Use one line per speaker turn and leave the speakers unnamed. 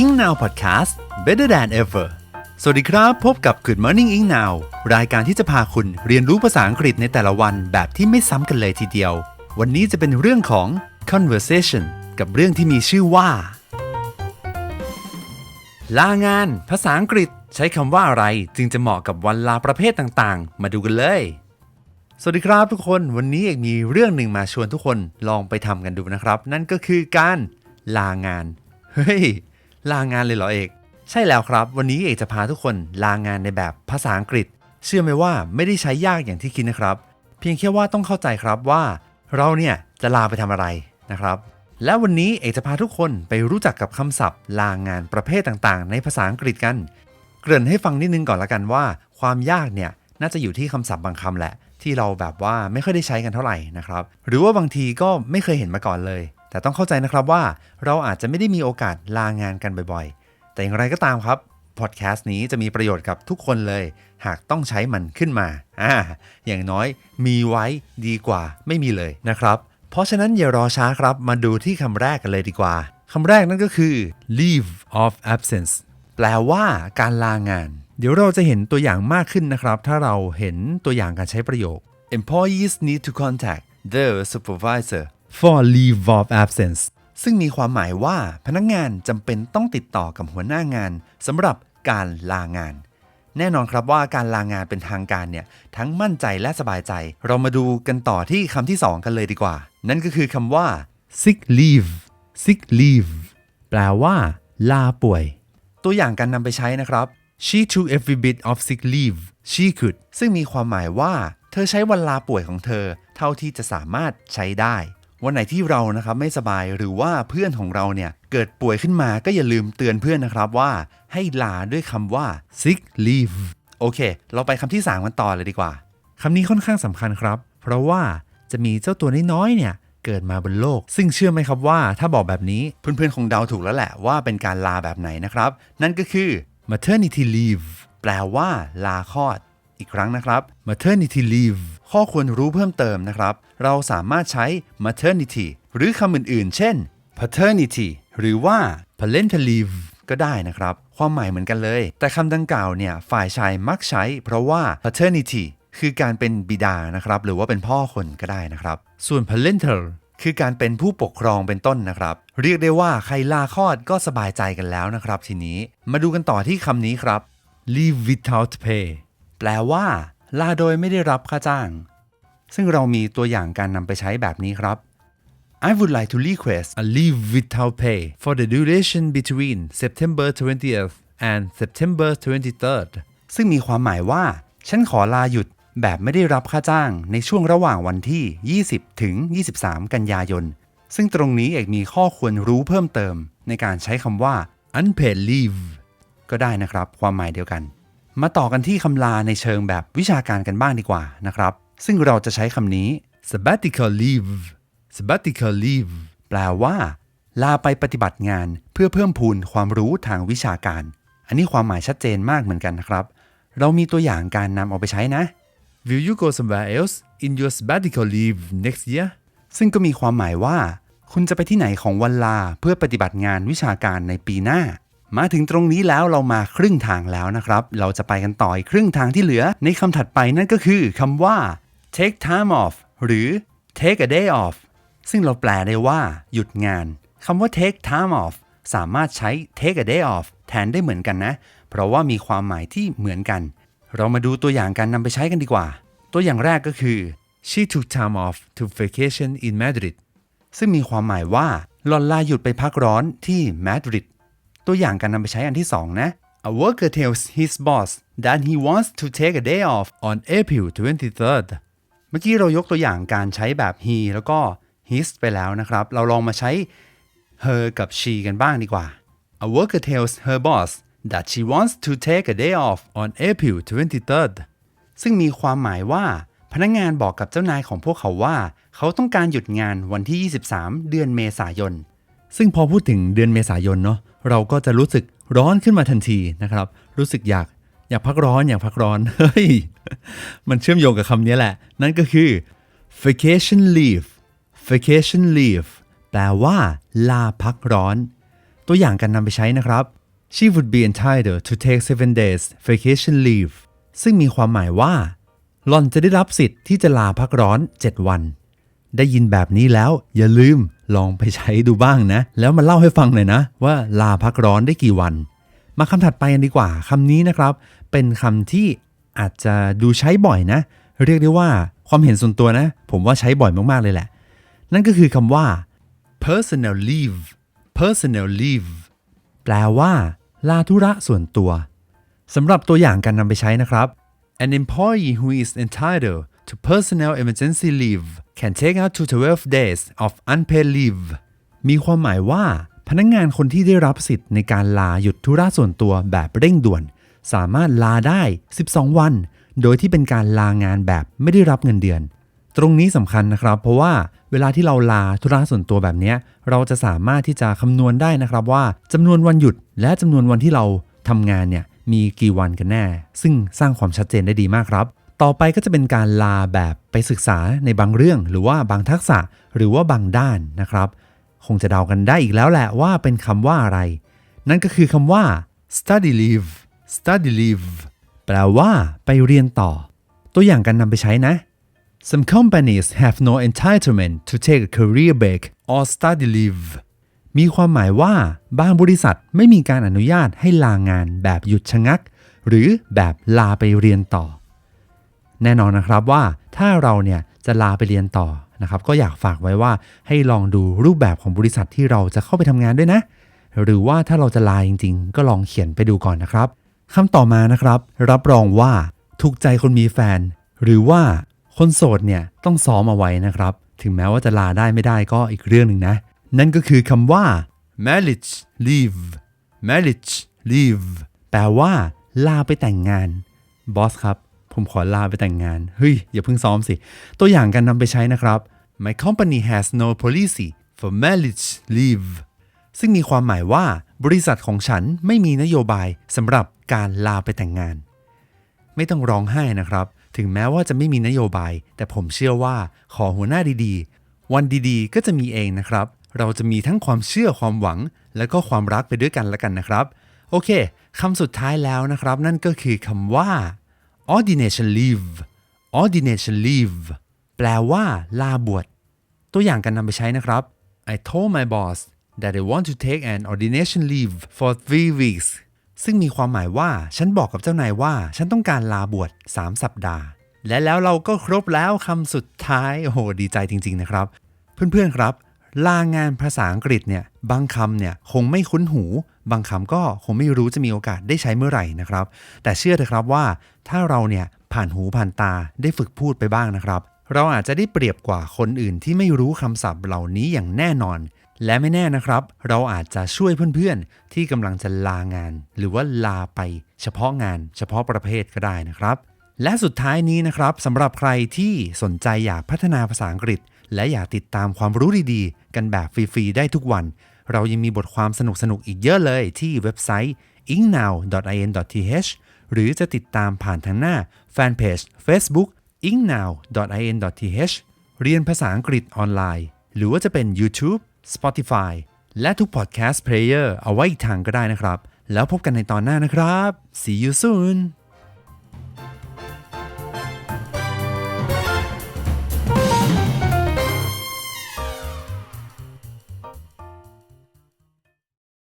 Ing Now Podcast Better than ever สวัสดีครับ พบกับ Good Morning Ing Now รายการที่จะพาคุณเรียนรู้ภาษาอังกฤษในแต่ละวันแบบที่ไม่ซ้ำกันเลยทีเดียว วันนี้จะเป็นเรื่องของ conversation กับเรื่องที่มีชื่อว่า ลางาน ภาษาอังกฤษใช้คำว่าอะไร จึงจะเหมาะกับวันลาประเภทต่างๆ มาดูกันเลย สวัสดีครับทุกคน วันนี้เอกมีเรื่องหนึ่งมาชวนทุกคนลองไปทำกันดูนะครับ นั่นก็คือการลางาน เฮ้ย ลางานเลยเหรอเอก ใช่แล้วครับ วันนี้เอกจะพาทุกคนลางานในแบบภาษาอังกฤษ เชื่อไหมว่าไม่ได้ใช้ยากอย่างที่คิดนะครับ เพียงแค่ว่าต้องเข้าใจครับว่า เราเนี่ยจะลาไปทำอะไรนะครับ และวันนี้เอกจะพาทุกคนไปรู้จักกับคำศัพท์ ลางานประเภทต่างๆ ในภาษาอังกฤษกัน เกริ่นให้ฟังนิดนึงก่อนละกันว่า ความยากเนี่ยน่าจะอยู่ที่คำศัพท์บางคำแหละที่เราแบบว่าไม่ค่อยได้ใช้กันเท่าไหร่นะครับ หรือว่าบางทีก็ไม่เคยเห็นมาก่อนเลย แต่ต้องเข้าใจนะครับว่าเราอาจจะไม่ได้มีโอกาสลางานกันบ่อยๆ แต่อย่างไรก็ตามครับพอดแคสต์นี้จะมีประโยชน์กับทุกคนเลย หากต้องใช้มันขึ้นมาอ่าอย่างน้อยมีไว้ดีกว่าไม่มีเลยนะครับ เพราะฉะนั้นอย่ารอช้าครับมาดูที่คำแรกกันเลยดีกว่าคำแรกนั่นก็คือ leave of absence แปลว่าการลางาน เดี๋ยวเราจะเห็นตัวอย่างมากขึ้นนะครับ ถ้าเราเห็นตัวอย่างการใช้ประโยค employees need to contact their supervisor for leave of absence ซึ่งมีความหมายว่าพนักงานจำเป็นต้องติดต่อกับหัวหน้างานสำหรับการลางาน แน่นอนครับว่าการลางานเป็นทางการเนี่ย ทั้งมั่นใจและสบายใจ เรามาดูกันต่อที่คำที่ 2 กันเลยดีกว่า นั่นก็คือคำว่า sick leave sick leave แปลว่า ลาป่วย ตัวอย่างการนำไปใช้นะครับ she took every bit of sick leave she could ซึ่งมีความหมายว่า เธอใช้วันลาป่วยของเธอ เท่าที่จะสามารถใช้ได้ วันไหนที่เรานะครับไม่สบายหรือว่าเพื่อนของเราเนี่ยเกิดป่วยขึ้นมาก็อย่าลืมเตือนเพื่อนนะครับว่าให้ลาด้วยคำว่า sick leave โอเค เราไปคำที่ 3 กันต่อเลยดีกว่าคำนี้ค่อนข้างสำคัญครับ เพราะว่าจะมีเจ้าตัวน้อยๆเนี่ยเกิดมาบนโลก ซึ่งเชื่อไหมครับว่าถ้าบอกแบบนี้เพื่อนๆคงเดาถูกแล้วแหละว่าเป็นการลาแบบไหนนะครับ นั่นก็คือ maternity leave แปลว่าลาคลอด อีกครั้งนะครับ maternity leave ข้อควรรู้เพิ่มเติมนะครับ เราสามารถใช้ maternity หรือคำอื่นๆ เช่น paternity หรือว่า parental leave ก็ได้นะครับ ความหมายเหมือนกันเลย แต่คำดังกล่าวเนี่ย ฝ่ายชายมักใช้ เพราะว่า paternity คือการเป็นบิดานะครับ หรือว่าเป็นพ่อคนก็ได้นะครับ ส่วน parental คือการเป็นผู้ปกครองเป็นต้นนะครับ เรียกได้ว่าใครลาคลอดก็สบายใจกันแล้วนะครับ ทีนี้ มาดูกันต่อที่คำนี้ครับ leave without pay แปลว่า ลาโดยไม่ได้รับค่าจ้าง ซึ่งเรามีตัวอย่างการนำไปใช้แบบนี้ครับ I would like to request a leave without pay for the duration between September 20th and September 23rd ซึ่งมีความหมายว่า ฉันขอลาหยุดแบบไม่ได้รับค่าจ้างในช่วงระหว่างวันที่ 20 ถึง 23 กันยายน ซึ่งตรงนี้เอกมีข้อควรรู้เพิ่มเติมในการใช้คำว่า unpaid leave ก็ได้นะครับ ความหมายเดียวกัน มาต่อกันที่คำลาในเชิงแบบวิชาการกันบ้างดีกว่านะครับ ซึ่งเราจะใช้คำนี้ sabbatical leave sabbatical leave แปลว่า ลาไปปฏิบัติงานเพื่อเพิ่มพูนความรู้ทางวิชาการ อันนี้ความหมายชัดเจนมากเหมือนกันนะครับ เรามีตัวอย่างการนำเอาไปใช้นะ Will you go somewhere else in your sabbatical leave next year ซึ่งก็มีความหมายว่า คุณจะไปที่ไหนของวันลาเพื่อปฏิบัติงานวิชาการในปีหน้า มาถึงตรงนี้แล้วเรามาครึ่งทางแล้วนะครับ เราจะไปกันต่ออีกครึ่งทางที่เหลือ ในคำถัดไปนั่นก็คือคำว่า take time off หรือ take a day off ซึ่งเราแปลได้ว่า หยุดงานคำว่า take time off สามารถใช้ take a day off แทนได้เหมือนกันนะ เพราะว่ามีความหมายที่เหมือนกัน เรามาดูตัวอย่างการนำไปใช้กันดีกว่า ตัวอย่างแรกก็คือ she took time off to vacation in Madrid ซึ่งมีความหมายว่าหล่อนลาหยุดไปพักร้อนที่มาดริด ตัวอย่างการนำไปใช้อันที่ 2 นะ A worker tells his boss that he wants to take a day off on April 23rd เมื่อกี้เรายกตัวอย่างการใช้แบบ he แล้วก็ his ไปแล้วนะครับ เราลองมาใช้ her กับ she กันบ้างดีกว่า A worker tells her boss that she wants to take a day off on April 23rd ซึ่งมีความหมายว่า พนักงานบอกกับเจ้านายของพวกเขาว่า เขาต้องการหยุดงานวันที่ 23 เดือนเมษายน ซึ่งพอพูดถึงเดือนเมษายนเนาะเราก็จะรู้สึกร้อนขึ้นมาทันทีนะครับ รู้สึกอยากอยากพักร้อนอยากพักร้อนเฮ้ยมันเชื่อมโยงกับคำนี้แหละ นั่นก็คือ vacation leave vacation leave แปลว่าลาพักร้อน ตัวอย่างการนำไปใช้นะครับ she would be entitled to take seven days vacation leave ซึ่งมีความหมายว่าหล่อนจะได้รับสิทธิ์ที่จะลาพักร้อน 7 วัน ได้ยินแบบนี้แล้วอย่าลืม ลองไปใช้ดูบ้างนะ แล้วมาเล่าให้ฟังหน่อยนะ ว่าลาพักร้อนได้กี่วัน มาคำถัดไปกันดีกว่าคำนี้นะครับ เป็นคำที่อาจจะดูใช้บ่อยนะ เรียกได้ว่าความเห็นส่วนตัวนะ ผมว่าใช้บ่อยมากๆเลยแหละ นั่นก็คือคำว่า personal leave personal leave แปลว่า ลาธุระส่วนตัวสำหรับตัวอย่างการนำไปใช้นะครับ An employee who is entitled to personal emergency leave can take out to 12 days of unpaid leave มีความหมายว่าพนักงงานคนที่ได้รับสิทธิ์ในการลาหยุดธุระส่วนตัวแบบเร่งด่วน สามารถลาได้ 12 วัน โดยที่เป็นการลางานแบบไม่ได้รับเงินเดือน ตรงนี้สำคัญนะครับ เพราะว่าเวลาที่เราลาธุระส่วนตัวแบบนี้ เราจะสามารถที่จะคำนวณได้นะครับว่าจำนวนวันหยุด และจำนวนวันที่เราทำงานเนี่ยมีกี่วันกันแน่ ซึ่งสร้างความชัดเจนได้ดีมากครับ ต่อไปก็จะเป็นการลาแบบไปศึกษาในบางเรื่อง หรือว่าบางทักษะหรือว่าบางด้านนะครับ คงจะเดากันได้อีกแล้วแหละว่าเป็นคำว่าอะไร นั่นก็คือคำว่า study leave study leave แปลว่าไปเรียนต่อ ตัวอย่างการนำไปใช้นะ Some companies have no entitlement to take a career break or study leave มีความหมายว่าบางบริษัทไม่มีการอนุญาตให้ลางานแบบหยุดชะงัก หรือแบบลาไปเรียนต่อ แน่นอนนะครับว่าถ้าเราเนี่ยจะลาไปเรียนต่อนะครับก็อยากฝากไว้ว่าให้ลองดูรูปแบบของบริษัทที่เราจะเข้าไปทำงานด้วยนะ หรือว่าถ้าเราจะลาจริง ๆ ก็ลองเขียนไปดูก่อนนะครับคำต่อมานะครับ รับรองว่าถูกใจคนมีแฟน หรือว่าคนโสดเนี่ยต้องซ้อมเอาไว้นะครับ ถึงแม้ว่าจะลาได้ไม่ได้ก็อีกเรื่องหนึ่งนะ นั่นก็คือคำว่า marriage leave marriage leave แปลว่า ลาไปแต่งงานบอสครับ ผมขอลาไปแต่งงาน เฮ้ย อย่าเพิ่งซ้อมสิ ตัวอย่างการนำไปใช้นะครับ My company has no policy for marriage leave ซึ่งมีความหมายว่าบริษัทของฉันไม่มีนโยบายสำหรับการลาไปแต่งงาน ไม่ต้องร้องไห้นะครับ ถึงแม้ว่าจะไม่มีนโยบาย แต่ผมเชื่อว่าขอหัวหน้าดีๆ วันดีๆ ก็จะมีเองนะครับ เราจะมีทั้งความเชื่อความหวัง และก็ความรักไปด้วยกันละกันนะครับ โอเคคำสุดท้ายแล้วนะครับ นั่นก็คือคำว่า ordination leave ordination leave แปลว่า ลาบวช ตัวอย่างการนำไปใช้นะครับ I told my boss that I want to take an ordination leave for three weeks ซึ่งมีความหมายว่า ฉันบอกกับเจ้านายว่า ฉันต้องการลาบวช 3 สัปดาห์ และแล้วเราก็ครบแล้วคำสุดท้าย โอ้โห ดีใจจริง ๆ นะครับ เพื่อน ๆ ครับ ลางานภาษาอังกฤษเนี่ยบางคำเนี่ยคงไม่คุ้นหู บางคำก็คงไม่รู้จะมีโอกาสได้ใช้เมื่อไหร่นะครับ แต่เชื่อเถอะครับว่าถ้าเราเนี่ยผ่านหูผ่านตาได้ฝึกพูดไปบ้างนะครับ เราอาจจะได้เปรียบกว่าคนอื่นที่ไม่รู้คำศัพท์เหล่านี้อย่างแน่นอน และไม่แน่นะครับ เราอาจจะช่วยเพื่อนๆ ที่กำลังจะลางาน หรือว่าลาไป เฉพาะงาน เฉพาะประเภทก็ได้นะครับ และสุดท้ายนี้นะครับสำหรับใครที่สนใจอยากพัฒนาภาษาอังกฤษ และอยากติดตามความรู้ดีๆ กันแบบฟรีๆ ได้ทุกวัน เรายังมีบทความสนุกๆ อีกเยอะเลยที่เว็บไซต์ ingnow.in.th หรือจะติดตามผ่านทางหน้าแฟนเพจ Facebook ingnow.in.th เรียนภาษาอังกฤษออนไลน์ หรือว่าจะเป็น YouTube Spotify และทุก podcast player เอาไว้อีกทางก็ได้นะครับ แล้วพบกันในตอนหน้านะครับ see you soon